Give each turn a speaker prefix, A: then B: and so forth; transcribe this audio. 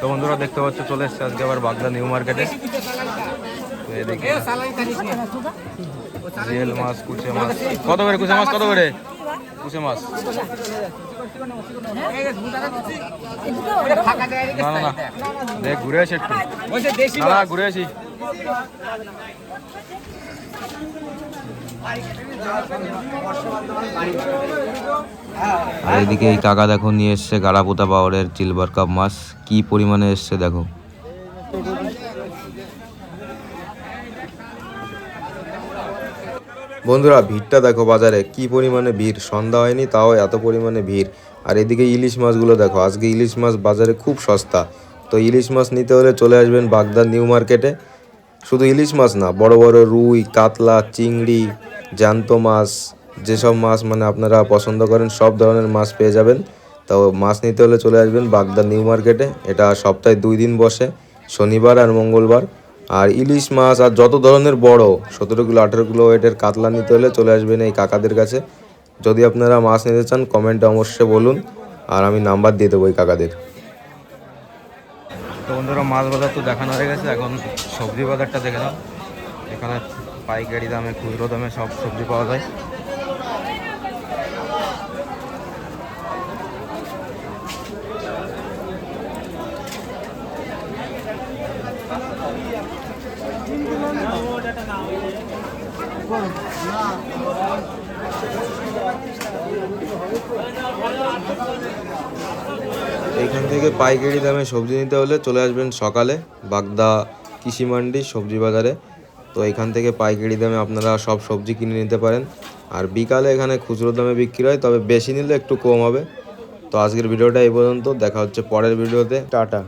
A: তো বন্ধুরা দেখতে পাচ্ছ চলে এসছে আজকে আবার বাগদা নিউ মার্কেটে। তো রিয়েল মাছ কুচে মাছ। কত করে কুচে মাছ কত করে? কুচে মাছ। না না না। দেখ ঘুরে আসি একটু। না ঘুরে আসি। আর এদিকে এই কাকা দেখো নিয়ে এসছে গাড়াপোতা পাওয়ারের সিলভার কাপ মাছ। কি পরিমাণে এসছে দেখো। বন্ধুরা, ভিড়টা দেখো বাজারে। কি পরিমাণে ভিড়? সন্ধ্যা হয়নি, তাও এত পরিমাণে ভিড়। আর এদিকে ইলিশ মাছগুলো দেখো, আজকে ইলিশ মাছ বাজারে খুব সস্তা। তো ইলিশ মাছ নিতে হলে চলে আসবেন বাগদা নিউ মার্কেটে। শুধু ইলিশ মাছ না, বড় বড় রুই, কাতলা, চিংড়ি, জ্যান্ত মাছ, যেসব মাছ মানে আপনারা পছন্দ করেন, সব ধরনের মাছ পেয়ে যাবেন। তো মাছ নিতে হলে চলে আসবেন বাগদা নিউ মার্কেটে। এটা সপ্তাহে দুই দিন বসে, শনিবার আর মঙ্গলবার। আর ইলিশ মাছ আর যত ধরনের বড়, সতেরো কিলো, আঠেরো কিলো ওয়েটের কাতলা নিতে হলে চলে আসবেন এই কাকাদের কাছে। যদি আপনারা মাছ নিতে চান কমেন্টে অবশ্যই বলুন, আর আমি নাম্বার দিয়ে দেবো এই কাকাদের। তো বন্ধুরা, মাছ বাজার তো দেখানো হয়ে গেছে। এখন সবজি বাজারটা দেখে নাও। এখানে পাইকারি দামে, খুচরো দামে সব সবজি পাওয়া যায়। এইখান থেকে পাইকারি দামে সবজি নিতে হলে চলে আসবেন সকালে বাগদা কৃষি মান্ডি সবজি বাজারে। তো এখান থেকে পাইকারি দামে আপনারা সব সবজি কিনে নিতে পারেন। আর বিকালে এখানে খুচরো দামে বিক্রি হয়, তবে বেশি নিলে একটু কম হবে। তো আজকের ভিডিওটা এই পর্যন্ত, দেখা হচ্ছে পরের ভিডিওতে। টাটা।